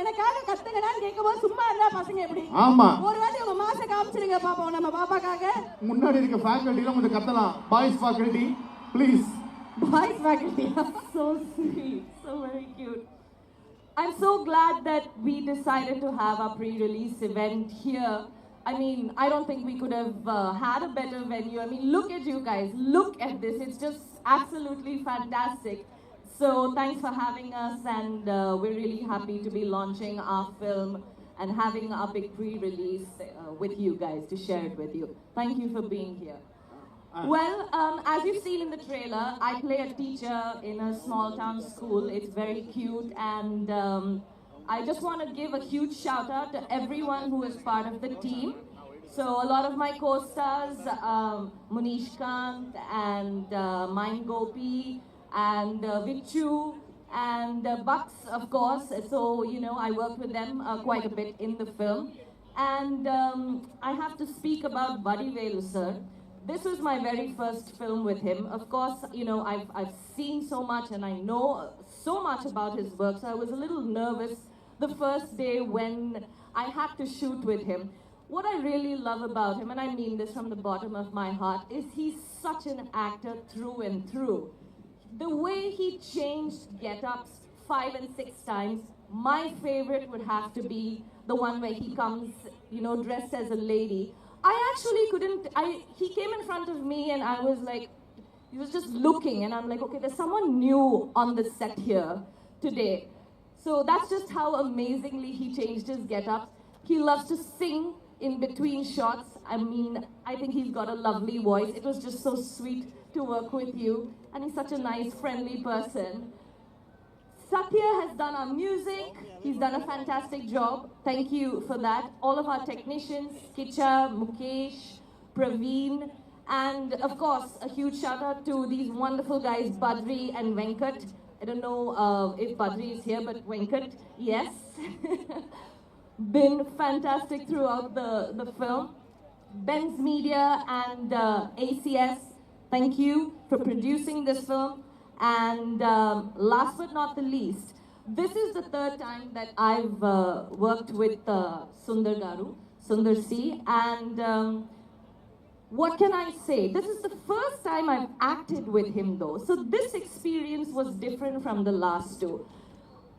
எனக்காக கத்துங்கடான்னு கேட்கும்போது சும்மா இருந்தா பசங்க எப்படி ஆமா ஒரு வாட்டி உங்க மாச காமிச்சிருங்க பாப்போம் நம்ம பாப்பாக்காக முன்னாடி இருக்க ஃபேக்கல்ட்டிலாம் கொஞ்சம் கத்தலாம் boys faculty please boys faculty So sweet. So very cute. I'm so glad that we decided to have our pre-release event here. I mean, I don't think we could have uh, had a better venue. I mean, look at you guys. Look at this. It's just absolutely fantastic. So thanks for having us, and uh, we're really happy to be launching our film and having our big pre-release uh, with you guys to share it with you. Thank you for being here. Well, um, as you've seen in the trailer, I play a teacher in a small town school. It's very cute, and um, I just want to give a huge shout out to everyone who is part of the team. So, a lot of my co stars, um, Munish Kant and uh, Mind Gopi and uh, Vichu and uh, Bucks, of course. So, you know, I worked with them uh, quite a bit in the film. And um, I have to speak about Buddy Velu, sir. This was my very first film with him. Of course, you know, I've, I've seen so much and I know so much about his work, so I was a little nervous the first day when I had to shoot with him. What I really love about him, and I mean this from the bottom of my heart, is he's such an actor through and through. The way he changed get ups five and six times, my favorite would have to be the one where he comes, you know, dressed as a lady. I actually couldn't, I, he came in front of me and I was like, he was just looking, and I'm like, okay, there's someone new on the set here today. So that's just how amazingly he changed his get up. He loves to sing in between shots. I mean, I think he's got a lovely voice. It was just so sweet to work with you, and he's such a nice, friendly person. Satya has done our music. He's done a fantastic job. Thank you for that. All of our technicians, Kicha, Mukesh, Praveen, and of course, a huge shout out to these wonderful guys, Badri and Venkat. I don't know uh, if Badri is here, but Venkat, yes. Been fantastic throughout the, the film. Ben's Media and uh, ACS, thank you for producing this film. And um, last but not the least, this is the third time that I've uh, worked with uh, Sundar Garu, Sundar C. And um, what can I say? This is the first time I've acted with him though. So this experience was different from the last two.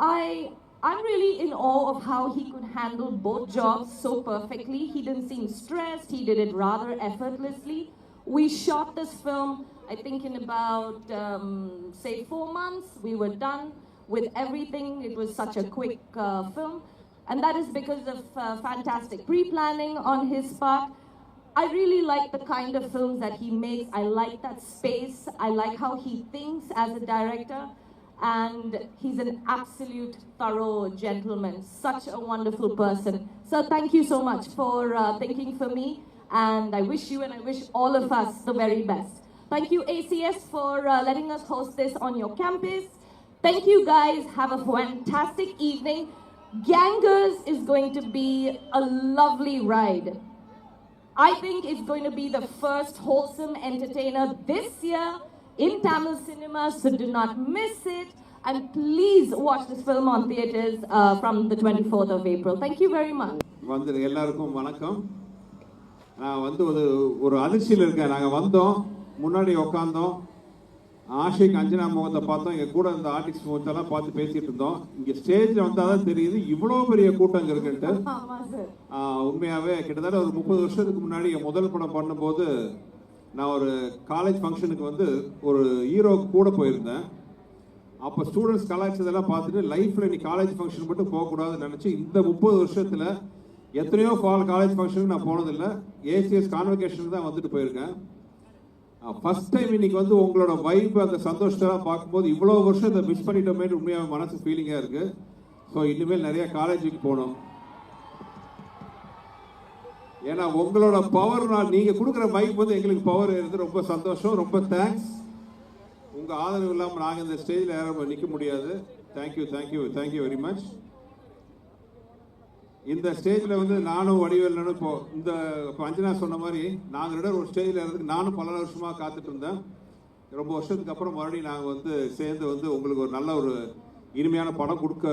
I I'm really in awe of how he could handle both jobs so perfectly. He didn't seem stressed, he did it rather effortlessly. We shot this film, I think, in about, um, say, four months. We were done with everything. It was such a quick uh, film. And that is because of uh, fantastic pre planning on his part. I really like the kind of films that he makes. I like that space. I like how he thinks as a director. And he's an absolute thorough gentleman, such a wonderful person. So, thank you so much for uh, thinking for me. And I wish you and I wish all of us the very best. Thank you, ACS, for uh, letting us host this on your campus. Thank you, guys. Have a fantastic evening. Gangers is going to be a lovely ride. I think it's going to be the first wholesome entertainer this year in Tamil cinema, so do not miss it. And please watch this film on theaters uh, from the 24th of April. Thank you very much. நான் வந்து ஒரு ஒரு அதிர்ச்சியில் இருக்கேன். நாங்கள் வந்தோம் முன்னாடி உட்காந்தோம் ஆஷிக் அஞ்சனா முகத்தை பார்த்தோம். எங்கள் கூட இந்த ஆர்டிஸ்ட் முகத்தெல்லாம் பார்த்து பேசிட்டு இருந்தோம். இங்கே ஸ்டேஜில் வந்தால் தான் தெரியுது இவ்வளோ பெரிய கூட்டம் இங்கே இருக்குன்ட்டு. உண்மையாகவே கிட்டத்தட்ட ஒரு முப்பது வருஷத்துக்கு முன்னாடி என் முதல் படம் பண்ணும்போது நான் ஒரு காலேஜ் ஃபங்க்ஷனுக்கு வந்து ஒரு ஹீரோ கூட போயிருந்தேன். அப்போ ஸ்டூடெண்ட்ஸ் கலாய்ச்சதெல்லாம் பார்த்துட்டு லைஃப்பில் நீ காலேஜ் ஃபங்க்ஷன் மட்டும் போகக்கூடாதுன்னு நினச்சி இந்த முப்பது வருஷத்தில் எத்தனையோ ஃபால் காலேஜ் ஃபங்க்ஷனுக்கு நான் போனதில்லை. ஏசிஎஸ் கான்வெகேஷனுக்கு தான் வந்துட்டு போயிருக்கேன். ஃபர்ஸ்ட் டைம் இன்னைக்கு வந்து உங்களோட வைப் அந்த சந்தோஷத்தெல்லாம் பார்க்கும்போது இவ்வளோ வருஷம் இதை மிஸ் பண்ணிட்டோமே உண்மையாக மனசு ஃபீலிங்காக இருக்குது ஸோ இனிமேல் நிறைய காலேஜுக்கு போகணும். ஏன்னா உங்களோட பவர் நான் நீங்கள் கொடுக்குற மைக் வந்து எங்களுக்கு பவர் இருந்து ரொம்ப சந்தோஷம். ரொம்ப தேங்க்ஸ் உங்கள் ஆதரவு இல்லாமல் நாங்கள் இந்த ஸ்டேஜில் யாரும் நிற்க முடியாது. Thank you thank you thank you very much இந்த ஸ்டேஜில் வந்து நானும் வடிவேலனும் இப்போ இந்த இப்போ அஞ்சனா சொன்ன மாதிரி நாங்கள் ரெண்டு ஒரு ஸ்டேஜில் இருந்து நானும் பல வருஷமாக காத்துட்டு இருந்தேன். ரொம்ப வருஷத்துக்கு அப்புறம் மறுபடியும் நாங்கள் வந்து சேர்ந்து வந்து உங்களுக்கு ஒரு நல்ல ஒரு இனிமையான படம் கொடுக்க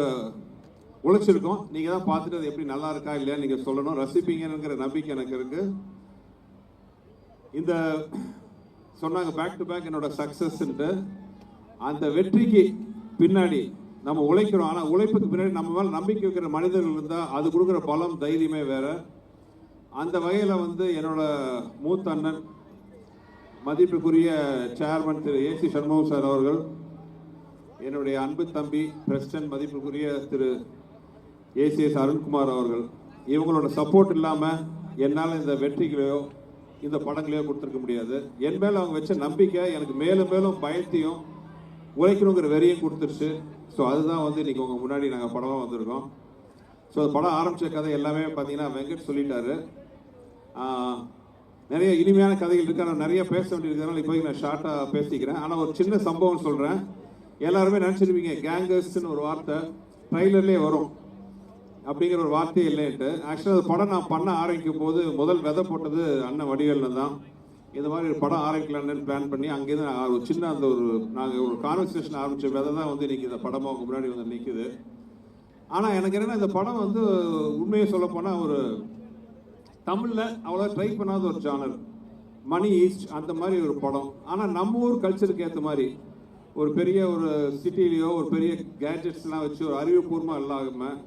உழைச்சிருக்கோம். நீங்கள் தான் பார்த்துட்டு அது எப்படி நல்லா இருக்கா இல்லையா நீங்கள் சொல்லணும். ரசிப்பீங்கிற நம்பிக்கை எனக்கு இருக்குது இந்த சொன்னாங்க பேக் டு பேக் என்னோட சக்ஸஸ்ன்ட்டு அந்த வெற்றிக்கு பின்னாடி நம்ம உழைக்கிறோம். ஆனால் உழைப்புக்கு பின்னாடி நம்ம மேலே நம்பிக்கை வைக்கிற மனிதர்கள் இருந்தால் அது கொடுக்குற பலம் தைரியமே வேற. அந்த வகையில் வந்து என்னோட மூத்த அண்ணன் மதிப்புக்குரிய chairman Thiru AC Shanmugam sir அவர்கள் என்னுடைய அன்பு தம்பி பிரசிடன்ட் மதிப்புக்குரிய திரு ஏசிஎஸ் அருண்குமார் அவர்கள் இவங்களோட சப்போர்ட் இல்லாமல் என்னால் இந்த வெற்றிகளையோ இந்த படங்களையோ கொடுத்துருக்க முடியாது. என் மேலே அவங்க வச்ச நம்பிக்கை எனக்கு மேலும் மேலும் பயத்தையும் உழைக்கணுங்கிற வெறியும் கொடுத்துருச்சு. ஸோ அதுதான் வந்து இன்றைக்கி உங்கள் முன்னாடி நாங்கள் படமாக வந்திருக்கோம். ஸோ அது படம் ஆரம்பித்த கதை எல்லாமே பார்த்தீங்கன்னா வெங்கட் சொல்லிட்டாரு. நிறைய இனிமையான கதைகள் இருக்குது ஆனால் நிறைய பேச வேண்டியிருக்கிறதுனால இப்போதைக்கு நான் ஷார்ட்டாக பேசிக்கிறேன். ஆனால் ஒரு சின்ன சம்பவம் சொல்கிறேன் எல்லாருமே நினச்சிருப்பீங்க கேங்கர்ஸ்னு ஒரு வார்த்தை ட்ரைலர்லேயே வரும் அப்படிங்கிற ஒரு வார்த்தையே இல்லைன்ட்டு. ஆக்சுவலாக அது படம் நான் பண்ண ஆரம்பிக்கும் போது முதல் விதை போட்டது அண்ணன் வடிவேலில் தான். இந்த மாதிரி ஒரு படம் ஆரம்பிக்கலான்னு பிளான் பண்ணி அங்கேருந்து நான் ஒரு சின்ன அந்த ஒரு நாங்கள் ஒரு கான்வர்சேஷன் ஆரம்பித்த விதை தான் வந்து இன்னைக்கு இந்த படமாக உங்கள் முன்னாடி வந்து நிற்குது ஆனால் எனக்கு என்னென்னா இந்த படம் வந்து உண்மையை சொல்ல போனால் ஒரு தமிழில் அவ்வளோ ட்ரை பண்ணாத ஒரு ஜானர் மணி ஈஸ்ட் அந்த மாதிரி ஒரு படம். ஆனால் நம்ம ஊர் கல்ச்சருக்கு ஏற்ற மாதிரி ஒரு பெரிய ஒரு சிட்டிலேயோ ஒரு பெரிய கேஜெட்ஸ்லாம் வச்சு ஒரு அறிவுபூர்வமாக இல்லாமல்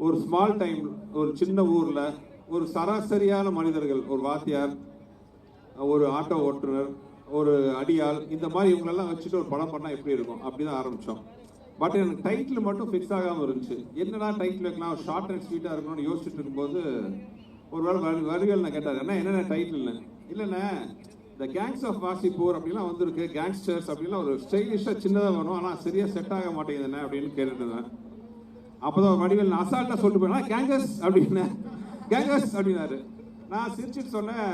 ஒரு ஸ்மால் டைம் ஒரு சின்ன ஊரில் ஒரு சராசரியான மனிதர்கள் ஒரு வாத்தியார் ஒரு ஆட்டோ ஓட்டுநர் ஒரு அடியாள் இந்த மாதிரி இவங்களெல்லாம் வச்சுட்டு ஒரு படம் பண்ணால் எப்படி இருக்கும்? அப்படி தான் ஆரம்பித்தோம் பட் எனக்கு டைட்டில் மட்டும் ஃபிக்ஸ் ஆகாமல் இருந்துச்சு. என்னடா டைட்டில் வைக்கலாம்? ஷார்ட் அண்ட் ஸ்வீட்டாக இருக்கணும்னு யோசிச்சுட்டு இருக்கும்போது ஒரு வேளை வரி வரிகள் நான் கேட்டார். என்ன என்னென்ன டைட்டில்னு இல்லைண்ணே இந்த கேங்ஸ் ஆஃப் வாசிப்பூர் அப்படிலாம் வந்திருக்கு. கேங்ஸ்டர்ஸ் அப்படிலாம் ஒரு ஸ்டைலிஷாக சின்னதாக வரும். ஆனால் சரியாக செட் ஆக மாட்டேங்குதுண்ணே அப்படின்னு கேட்டுட்டு இருந்தேன். அப்போதான் வடிவேல் நான் அசால்ட்டாக சொல்லிட்டு போயினா கேங்கஸ் அப்படின்னு கேங்கஸ் அப்படின்னாரு. நான் சிரிச்சுட்டு சொன்னேன்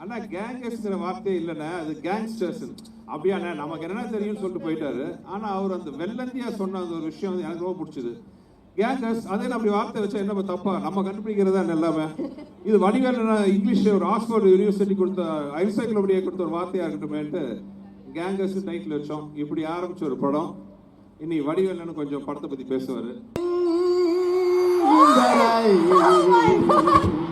அண்ணா கேங்கஸ்ங்கிற வார்த்தையே இல்லைண்ணே அது கேங்ஸ்டர்ஸ் அப்படியாண்ணே நமக்கு என்ன தெரியும்னு சொல்லிட்டு போயிட்டாரு. ஆனால் அவர் அந்த வெள்ளந்தியா சொன்ன அந்த ஒரு விஷயம் வந்து எனக்கு ரொம்ப பிடிச்சது. கேங்கஸ் அதே அப்படி வார்த்தை வச்சா என்ன தப்பா? நம்ம கண்டுபிடிக்கிறதா எல்லாமே? இது வடிவேல் இங்கிலீஷ் ஒரு ஆக்ஸ்போர்ட் யூனிவர்சிட்டி கொடுத்த ஐசைக்ளோபடியா கொடுத்த ஒரு வார்த்தையாக இருக்கட்டுமேட்டு கேங்கஸ் டைட்டில் வச்சோம். இப்படி ஆரம்பிச்ச ஒரு படம். இன்னைக்கு வடிவேலன்னு கொஞ்சம் படத்தை பத்தி பேசுவாரு. Oh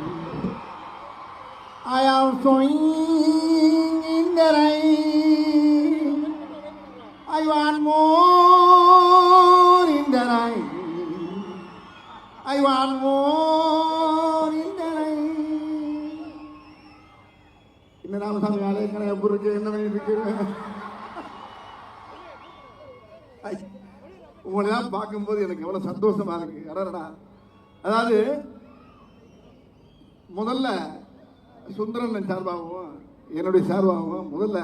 I am sowing in the rain. I want more in the rain. I want more in the rain. இந்த ராமசாமி ஆளே கடை எப்படி இருக்கு என்ன பண்ணிட்டு இருக்கு உங்களை தான் பார்க்கும்போது எனக்கு எவ்வளவு சந்தோஷமா இருக்கு அடடா அதாவது முதல்ல சுந்தரன் சார்பாகவும் என்னுடைய சார்பாகவும் முதல்ல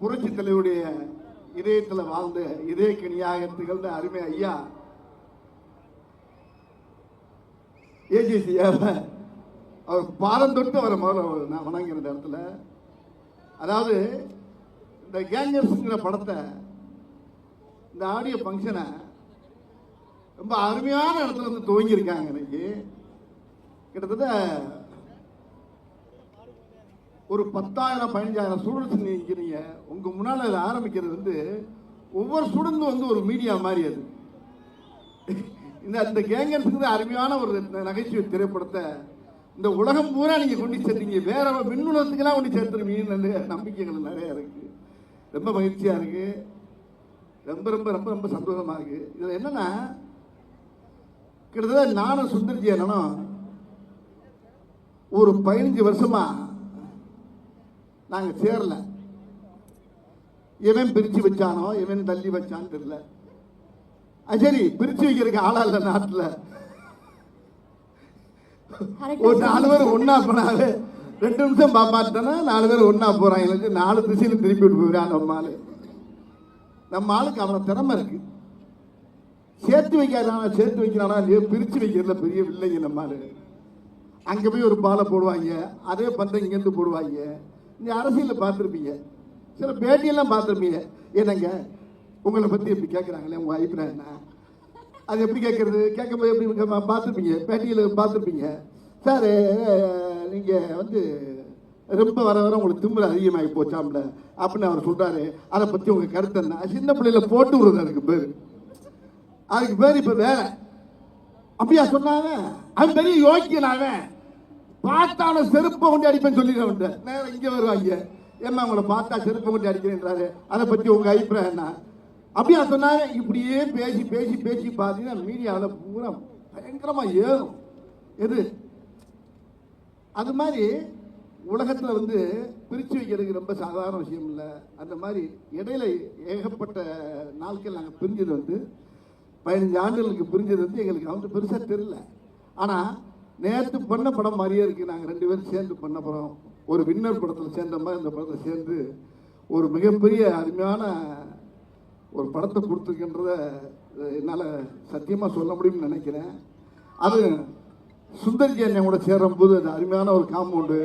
புரட்சி தலைவருடைய இதயத்தில் வாழ்ந்து இதய கனியாக திகழ்ந்த அருமை ஐயா ஏஜிசியாவை அவர் பாதம் தொட்டு அவரை முதல்ல நான் வணங்குற இடத்துல. அதாவது இந்த கேங்கர்ஸுங்கிற படத்தை இந்த ஆடியோ ஃபங்க்ஷனை ரொம்ப அருமையான இடத்துல வந்து துவங்கியிருக்காங்க இன்னைக்கு. கிட்டத்தட்ட ஒரு பத்தாயிரம் பதினஞ்சாயிரம் ஸ்டூடெண்ட்ஸ் நிற்கிறீங்க உங்கள் முன்னால் அதை ஆரம்பிக்கிறது வந்து ஒவ்வொரு ஸ்டூடெண்ட்டும் வந்து ஒரு மீடியா மாதிரி அது. இந்த அந்த கேங்கர்ஸுக்கு அருமையான ஒரு நகைச்சுவை திரைப்படத்தை இந்த உலகம் பூரா நீங்கள் கொண்டு சேர்த்தீங்க. வேற விண்ணுலகத்துக்கெல்லாம் கொண்டு சேர்த்துருவீங்கன்னு நம்பிக்கைகள் நிறையா இருக்குது ரொம்ப மகிழ்ச்சியாக இருக்குது ரொம்ப ரொம்ப ரொம்ப ரொம்ப சந்தோஷமாக இருக்குது இதில் என்னென்னா கிட்டத்தட்ட நானும் சுந்தர்ஜி என்னன்னா ஒரு பதினஞ்சு வருஷமாக நாங்க சேரல. இவன் பிரிச்சு வச்சானோ இவன் தள்ளி வச்சான்னு தெரியல. அது சரி பிரிச்சு வைக்கிறதுக்கு ஆளா இல்ல நாட்டுல. ஒரு நாலு பேர் ஒண்ணா போனாலே ரெண்டு நிமிஷம் பாப்பாட்டனா நாலு பேர் ஒண்ணா போறாங்க நாலு திசையில திருப்பி விட்டு போயிடான் நம்ம ஆளு. நம்ம ஆளுக்கு அவன திறமை இருக்கு. சேர்த்து வைக்காதானா சேர்த்து வைக்கிறானா இல்லையோ பிரிச்சு வைக்கிறதுல பெரிய வில்லைங்க நம்ம ஆளு. அங்க போய் ஒரு பாலை போடுவாங்க. அதே பந்தை இங்கேருந்து போடுவாங்க. நீ அரசியலில் பார்த்துருப்பீங்க. சில பேட்டியெல்லாம் பார்த்துருப்பீங்க. என்னங்க? உங்களை பற்றி எப்படி கேட்குறாங்களே உங்கள் அபிப்பிராயம் என்ன? அது எப்படி கேட்கறது கேட்கும்போது எப்படி பார்த்துருப்பீங்க. பேட்டியில் பார்த்துருப்பீங்க. சார் நீங்கள் வந்து ரொம்ப வர வர உங்களுக்கு திமிரு அதிகமாகி போச்சாம்ல. அப்படின்னு அவர் சொல்றாரு. அதை பற்றி உங்கள் கருத்து என்ன? சின்ன பிள்ளையில போட்டு விடுறது அதுக்கு பேர். அதுக்கு பேர் இப்போ வேற. அப்படியா சொன்னாங்க? அவன் பெரிய யோக்கியன் அவன். பார்த்தான செருப்பை கொண்டு அடிப்பேன்னு சொல்லிடுறேன் நேரம் இங்கே வருவாங்க. ஏம்மா உங்களை பார்த்தா செருப்பை கொண்டு அடிக்கிறேன்றாரு. அதை பற்றி உங்கள் அபிப்பிராயம் என்ன? அப்படியா சொன்னாங்க. இப்படியே பேசி பேசி பேசி பார்த்தீங்கன்னா மீடியாவில் பூரா பயங்கரமாக ஏறும். எது? அது மாதிரி உலகத்தில் வந்து பிரித்து வைக்கிறதுக்கு ரொம்ப சாதாரண விஷயம் இல்லை. அந்த மாதிரி இடையில ஏகப்பட்ட நாட்கள் நாங்கள் பிரிஞ்சது வந்து பதினஞ்சு ஆண்டுகளுக்கு பிரிஞ்சது வந்து எங்களுக்கு வந்து பெருசாக தெரியல. ஆனால் நேற்று பண்ண படம் மாதிரியே இருக்குது நாங்கள் ரெண்டு பேரும் சேர்ந்து பண்ண படம். ஒரு வின்னர் படத்தில் சேர்ந்த மாதிரி இந்த படத்தில் சேர்ந்து ஒரு மிகப்பெரிய அருமையான ஒரு படத்தை கொடுத்துருக்கின்றத என்னால் சத்தியமாக சொல்ல முடியும்னு நினைக்கிறேன். அது சுந்தர்ஜி அண்ணன் கூட சேரும்போது அது அருமையான ஒரு காம்பவுண்டு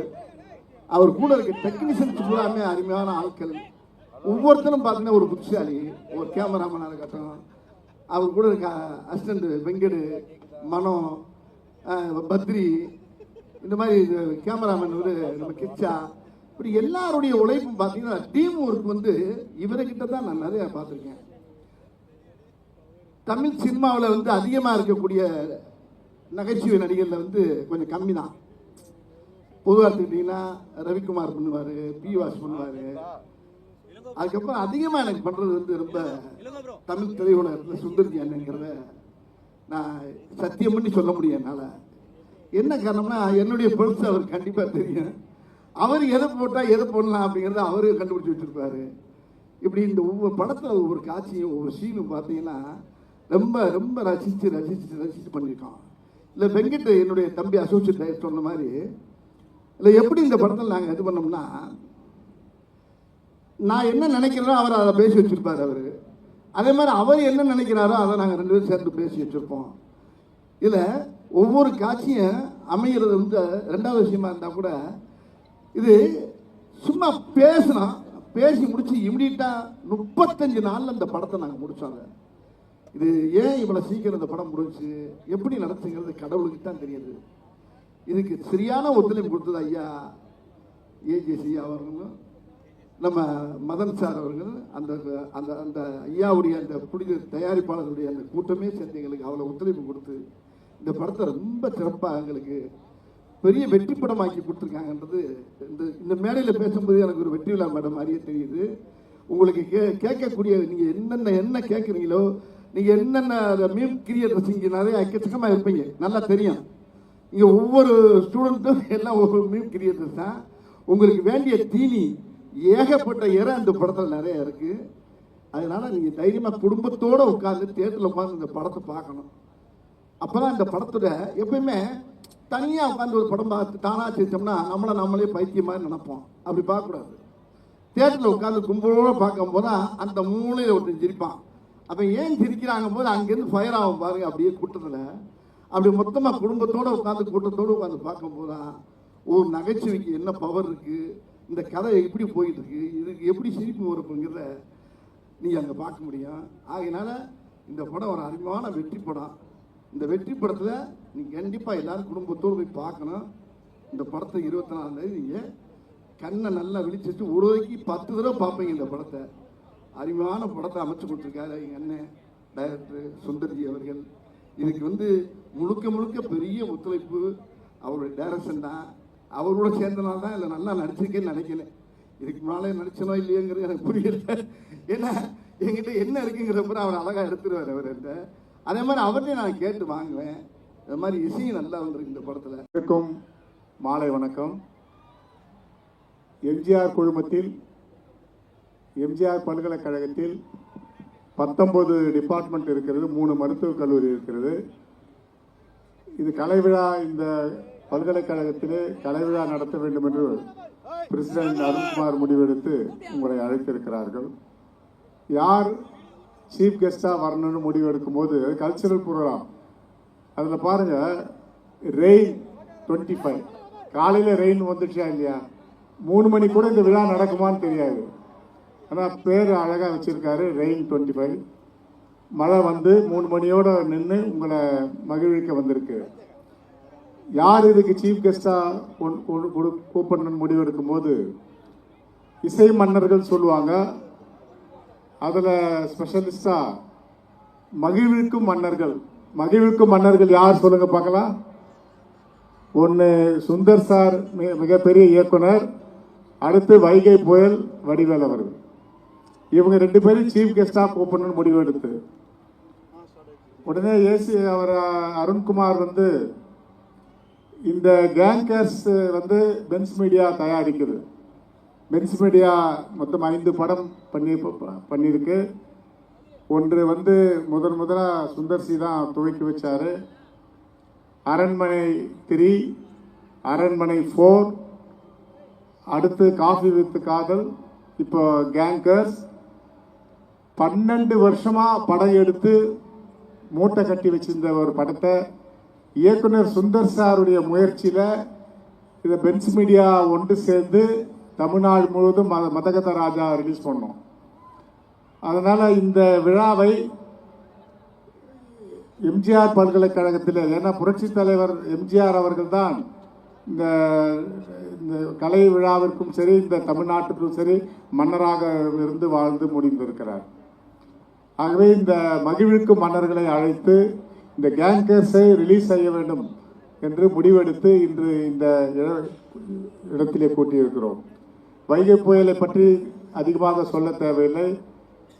அவர் கூட இருக்க டெக்னீஷியன்ஸ் பூராமே அருமையான ஆட்கள். ஒவ்வொருத்தரும் பார்த்தீங்கன்னா ஒரு புத்திசாலி ஒரு கேமராமேனாக இருக்கட்டும். அவர் கூட இருக்க அசிஸ்டண்ட் வெங்கடு மனோ பத்ரி இந்த மாதிரி கேமராமேன் ஒரு நம்ம கிச்சா இப்படி எல்லாருடைய உழைப்பும் பார்த்தீங்கன்னா டீம் ஒர்க் வந்து இவர்கிட்ட தான் நான் நிறைய பார்த்துருக்கேன். தமிழ் சினிமாவில் வந்து அதிகமாக இருக்கக்கூடிய நகைச்சுவை நடிகரில் வந்து கொஞ்சம் கம்மி தான். பொதுவாக எடுத்துக்கிட்டிங்கன்னா ரவிக்குமார் பண்ணுவார் பி வாஸ் பண்ணுவார். அதுக்கப்புறம் அதிகமாக எனக்கு பண்ணுறது வந்து ரொம்ப தமிழ் திரையுலகத்தில் சுந்தர்ஜி அண்ணங்கிறத நான் சத்தியம் பண்ணி சொல்ல முடியும் என்னால். என்ன காரணம்னா என்னுடைய பல்ஸ் அவர் கண்டிப்பாக தெரியும். அவர் எதை போட்டால் எதை போடலாம் அப்படிங்கிறத அவரே கண்டுபிடிச்சி வச்சிருப்பாரு. இப்படி இந்த ஒவ்வொரு படத்தில் ஒவ்வொரு காட்சியும் ஒவ்வொரு சீனும் பார்த்தீங்கன்னா ரொம்ப ரொம்ப ரசித்து ரசித்து ரசித்து பண்ணியிருக்கோம் இல்லை வெங்கட் என்னுடைய தம்பி அசோசியேட் சொன்ன மாதிரி இல்லை எப்படி இந்த படத்தில் நாங்கள் இது பண்ணோம்னா நான் என்ன நினைக்கிறேனோ அவர் அதை பேசி வச்சிருப்பார் அவர். அதே மாதிரி அவர் என்ன நினைக்கிறாரோ அதை நாங்கள் ரெண்டு பேரும் சேர்ந்து பேசி வச்சுருப்போம் இதில் ஒவ்வொரு காட்சியும் அமைகிறது வந்து ரெண்டாவது விஷயமா இருந்தால் கூட இது சும்மா பேசினா பேசி முடிச்சு இமிடியட்டாக முப்பத்தஞ்சு நாளில் அந்த படத்தை நாங்கள் முடிச்சோங்க இது ஏன் இவ்வளோ சீக்கிரம் இந்த படம் முடிஞ்சு எப்படி நடத்துங்கிறது கடவுளுக்கு தான் தெரியுது. இதுக்கு சரியான ஒத்துழைப்பு கொடுத்தது ஐயா ஏஜேசி அவர்களும் நம்ம மதன் சார் அவர்கள் அந்த அந்த அந்த ஐயாவுடைய அந்த புனித தயாரிப்பாளருடைய அந்த கூட்டமே சேர்ந்து எங்களுக்கு அவ்வளோ ஒத்துழைப்பு கொடுத்து இந்த படத்தை ரொம்ப சிறப்பாக எங்களுக்கு பெரிய வெற்றி படமாக்கி கொடுத்துருக்காங்கன்றது இந்த இந்த மேடையில் பேசும்போது எனக்கு ஒரு வெற்றி விழா மேடம் மாதிரியே தெரியுது. உங்களுக்கு கே கேட்கக்கூடிய நீங்கள் என்னென்ன என்ன கேட்குறீங்களோ நீங்கள் என்னென்ன மீம் கிரியேட்டர்ஸ் இங்கே நிறைய எக்கச்சக்கமாக இருப்பீங்க. நல்லா தெரியும். இங்கே ஒவ்வொரு ஸ்டூடெண்ட்டும் எல்லாம் ஒவ்வொரு மீம் கிரியேட்டர்ஸ் தான். உங்களுக்கு வேண்டிய தீனி ஏகப்பட்ட இறை அந்த படத்தில் நிறைய இருக்குது அதனால நீங்கள் தைரியமாக குடும்பத்தோடு உட்காந்து தேட்டரில் உட்காந்து இந்த படத்தை பார்க்கணும். அப்பதான் இந்த படத்தோட எப்பயுமே தனியாக உட்காந்து ஒரு படம் பார்த்து தானாக செஞ்சோம்னா நம்மளை நம்மளே பைத்தியம் மாதிரி நினைப்போம். அப்படி பார்க்கக்கூடாது. தேட்டரில் உட்காந்து கும்பலோடு பார்க்கும்போது தான் அந்த மூலையில் ஒருத்தன் சிரிப்பான். அப்போ ஏன் சிரிக்கிறாங்க போது அங்கேருந்து ஃபயர் ஆகும் பாருங்க அப்படியே கூட்டத்தில். அப்படி மொத்தமாக குடும்பத்தோடு உட்காந்து கூட்டத்தோடு உட்காந்து பார்க்கும்போது தான் ஒரு நகைச்சுவைக்கு என்ன பவர் இருக்குது இந்த கதை எப்படி போயிட்டு இருக்கு இதுக்கு எப்படி சிரிப்பு வரப்புங்கிறத நீங்கள் அங்கே பார்க்க முடியும். ஆகையினால இந்த படம் ஒரு அருமையான வெற்றி படம். இந்த வெற்றி படத்தில் நீங்கள் கண்டிப்பாக எல்லாரும் குடும்பத்தோடு போய் பார்க்கணும். இந்த படத்தை இருபத்தி நாலாம் தேதி நீங்கள் கண்ணை நல்லா விழிச்சிட்டு ஒரு வரைக்கு பத்து தடவை பார்ப்பீங்க இந்த படத்தை. அருமையான படத்தை அமைச்சு கொடுத்துருக்காரு எங்கள் அண்ணன் டைரக்டர் சுந்தர்ஜி அவர்கள். இதுக்கு வந்து முழுக்க முழுக்க பெரிய ஒத்துழைப்பு. அவருடைய டைரக்ஷன் தான். அவரோட சேர்ந்தனால தான் இல்லை நல்லா நடிச்சிருக்கேன்னு நினைக்கிறேன் இதுக்கு முன்னாலே நடிச்சனோ இல்லையோங்கிறது எனக்கு புரியல. ஏன்னா என்கிட்ட என்ன இருக்குங்கிறப்ப அவர் அழகாக எடுத்துருவார் அவர் என்கிட்ட. அதே மாதிரி அவர்கிட்ட நான் கேட்டு வாங்குவேன். அது மாதிரி இசையும் நல்லா வந்திருக்கு இந்த படத்தில். அனைவருக்கும் மாலை வணக்கம். எம்ஜிஆர் குழுமத்தில் எம்ஜிஆர் பல்கலைக்கழகத்தில் பத்தொம்பது டிபார்ட்மெண்ட் இருக்கிறது மூணு மருத்துவக் கல்லூரி இருக்கிறது. இது கலைவிழா இந்த பல்கலைக்கழகத்திலே கலைவிழா நடத்த வேண்டும் என்று பிரசிடென்ட் அருண்குமார் முடிவெடுத்து உங்களை அழைத்திருக்கிறார்கள். யார் சீஃப் கெஸ்டாக வரணும்னு முடிவெடுக்கும் போது கல்ச்சுரல் ப்ரோக்ராம் அதில் பாருங்க ரெயின் டுவெண்ட்டி ஃபைவ் காலையில் ரெயின் வந்துச்சா இல்லையா? மூணு மணி கூட இந்த விழா நடக்குமான்னு தெரியாது. ஆனால் பேர் அழகாக வச்சுருக்காரு ரெயின் டுவெண்ட்டி ஃபைவ் மழை வந்து மூணு மணியோட நின்று உங்களை மகிழ்விக்க வந்திருக்கு. யார் இதுக்கு சீஃப் கெஸ்டாக கூப்பன் முடிவு எடுக்கும்போது இசை மன்னர்கள் சொல்லுவாங்க அதில் ஸ்பெஷலிஸ்டாக மகிழ்விக்கும் மன்னர்கள். மகிழ்விக்கும் மன்னர்கள் யார் சொல்லுங்க பார்க்கலாம். ஒன்று சுந்தர் சார் மிக மிகப்பெரிய இயக்குனர் அடுத்து வைகை புயல் வடிவேல் அவர்கள். இவங்க ரெண்டு பேரும் சீஃப் கெஸ்டாக கூப்பிடணும்னு முடிவு எடுத்து உடனே ஏசி அவர் அருண்குமார் வந்து இந்த கேங்கர்ஸ் வந்து பென்ஸ் மீடியா தயாரிக்குது. பென்ஸ் மீடியா மொத்தம் ஐந்து படம் பண்ணி பண்ணியிருக்கு ஒன்று வந்து முதன் முதலாக சுந்தர்சி தான் துவக்கி வச்சார். அரண்மனை த்ரீ அரண்மனை ஃபோர் அடுத்து காஃபி வித் காதல் இப்போ கேங்கர்ஸ் பன்னெண்டு வருஷமாக படம் எடுத்து மூட்டை கட்டி வச்சிருந்த ஒரு படத்தை இயக்குனர் சுந்தர் சாருடைய முயற்சியில் இதை பென்ஸ் மீடியா ஒன்று சேர்ந்து தமிழ்நாடு முழுவதும் மத மதகத ராஜா ரிலீஸ் பண்ணோம். அதனால் இந்த விழாவை எம்ஜிஆர் பல்கலைக்கழகத்தில் ஏன்னா புரட்சி தலைவர் எம்ஜிஆர் அவர்கள் தான் இந்த இந்த கலை விழாவிற்கும் சரி இந்த தமிழ்நாட்டுக்கும் சரி மன்னராக இருந்து வாழ்ந்து முடிந்திருக்கிறார். ஆகவே இந்த மகிழ்விக்கும் மன்னர்களை அழைத்து இந்த கேங்கர்ஸை ரிலீஸ் செய்ய வேண்டும் என்று முடிவெடுத்து இன்று இந்த இடத்திலே கூட்டியிருக்கிறோம். வைகை புயலை பற்றி அதிகமாக சொல்ல தேவையில்லை.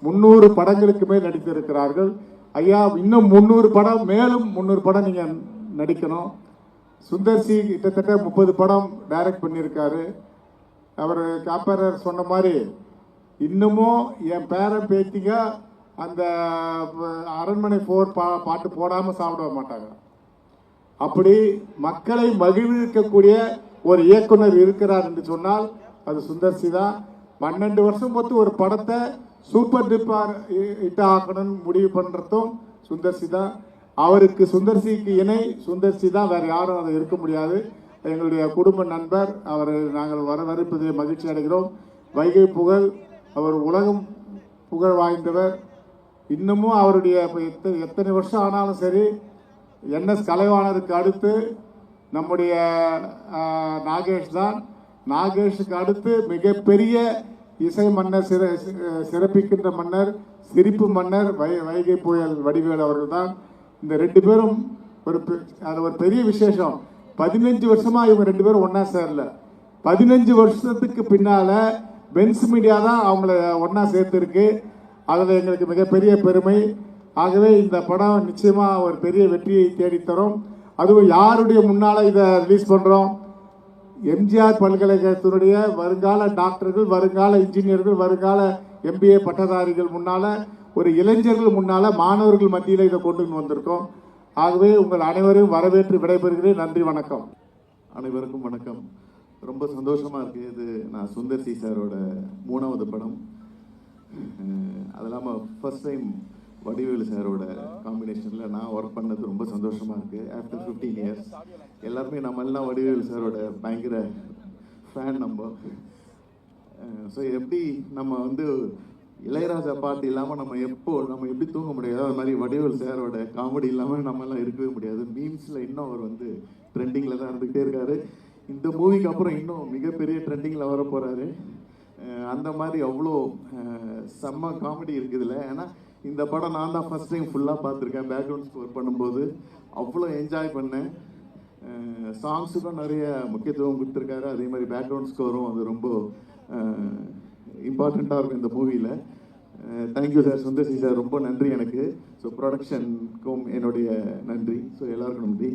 முன்னூறு படங்களுக்கு மேல் நடித்திருக்கிறார்கள். ஐயா இன்னும் முந்நூறு படம் மேலும் முந்நூறு படம் நீங்கள் நடிக்கணும். சுந்தர்சி கிட்டத்தட்ட முப்பது படம் டைரக்ட் பண்ணியிருக்காரு. அவர் காப்பரர் சொன்ன மாதிரி இன்னமும் என் பேரன் பேத்திங்க அந்த அரண்மனை போர் பா பாட்டு போடாமல் சாப்பிட மாட்டாங்க. அப்படி மக்களை மகிழ்விக்கக்கூடிய ஒரு இயக்குனர் இருக்கிறார் என்று சொன்னால் அது சுந்தர்சி தான். பன்னெண்டு வருஷம் பொறுத்து ஒரு படத்தை சூப்பர் டிப்பார் ஹிட் ஆக்கணும்னு முடிவு பண்ணுறதும் சுந்தர்சி தான். அவருக்கு சுந்தர்சிக்கு இணை சுந்தர்சி தான். வேறு யாரும் அதை இருக்க முடியாது. எங்களுடைய குடும்ப நண்பர் அவர் நாங்கள் வரவேற்பதில் மகிழ்ச்சி அடைகிறோம். வைகை புகழ் அவர் உலகம் புகழ் வாய்ந்தவர். இன்னமும் அவருடைய இப்போ எத்தனை எத்தனை வருஷம் ஆனாலும் சரி என்எஸ் கலைவாணருக்கு அடுத்து நம்முடைய நாகேஷ் தான். நாகேஷுக்கு அடுத்து மிகப்பெரிய இசை மன்னர் சிற சிறப்பிக்கின்ற மன்னர் சிரிப்பு மன்னர் வை வைகை புயல் வடிவேல் அவர்கள் தான். இந்த ரெண்டு பேரும் ஒரு பெ- அது ஒரு பெரிய விசேஷம். பதினஞ்சு வருஷமாக இவங்க ரெண்டு பேரும் ஒன்றா சேரல. பதினஞ்சு வருஷத்துக்கு பின்னால் பென்ஸ் மீடியா தான் அவங்கள ஒன்றா சேர்த்துருக்கு. அதில் எங்களுக்கு மிகப்பெரிய பெருமை. ஆகவே இந்த படம் நிச்சயமாக ஒரு பெரிய வெற்றியை தேடித்தரும். அதுவும் யாருடைய முன்னால் இதை ரிலீஸ் பண்ணுறோம் எம்ஜிஆர் பல்கலைக்கழகத்தினுடைய வருங்கால டாக்டர்கள் வருங்கால இன்ஜினியர்கள் வருங்கால எம்பிஏ பட்டதாரிகள் முன்னால் ஒரு இளைஞர்கள் முன்னால் மாணவர்கள் மத்தியில் இதை கொண்டு வந்திருக்கோம். ஆகவே உங்கள் அனைவரையும் வரவேற்று விடைபெறுகிறேன். நன்றி வணக்கம். அனைவருக்கும் வணக்கம். ரொம்ப சந்தோஷமாக இருக்குது இது நான் சுந்தர் சி சாரோட மூணாவது படம். அது இல்லாமல் ஃபர்ஸ்ட் டைம் வடிவேலு சாரோட காம்பினேஷனில் நான் ஒர்க் பண்ணது ரொம்ப சந்தோஷமாக இருக்குது ஆஃப்டர் ஃபிஃப்டீன் இயர்ஸ் எல்லாருமே நம்ம எல்லாம் வடிவேலு சாரோட பயங்கர ஃபேன் நம்ம. ஸோ எப்படி நம்ம வந்து இளையராஜா பாட்டு இல்லாமல் நம்ம எப்போ நம்ம எப்படி தூங்க முடியாது அது மாதிரி வடிவேல் சாரோட காமெடி இல்லாமல் நம்மளாம் இருக்கவே முடியாது. மீம்ஸில் இன்னும் அவர் வந்து ட்ரெண்டிங்கில் தான் இருந்துகிட்டே இருக்காரு. இந்த மூவிக்கு அப்புறம் இன்னும் மிகப்பெரிய ட்ரெண்டிங்கில் வர போகிறாரு அந்த மாதிரி அவ்வளோ செம்ம காமெடி இருக்குதுல்ல. ஏன்னா இந்த படம் நான் தான் ஃபஸ்ட் டைம் ஃபுல்லாக பார்த்துருக்கேன். பேக்ரவுண்ட் ஸ்கோர் பண்ணும்போது அவ்வளோ என்ஜாய் பண்ணேன். சாங்ஸுக்கும் நிறைய முக்கியத்துவம் கொடுத்துருக்காரு. அதே மாதிரி பேக்ரவுண்ட் ஸ்கோரும் அது ரொம்ப இம்பார்ட்டண்ட்டாக இருக்கும் இந்த மூவியில் தேங்க்யூ சார் சுந்தர்சி சார் ரொம்ப நன்றி எனக்கு. ஸோ ப்ரொடக்ஷனுக்கும் என்னுடைய நன்றி. ஸோ எல்லாருக்கும் நன்றி.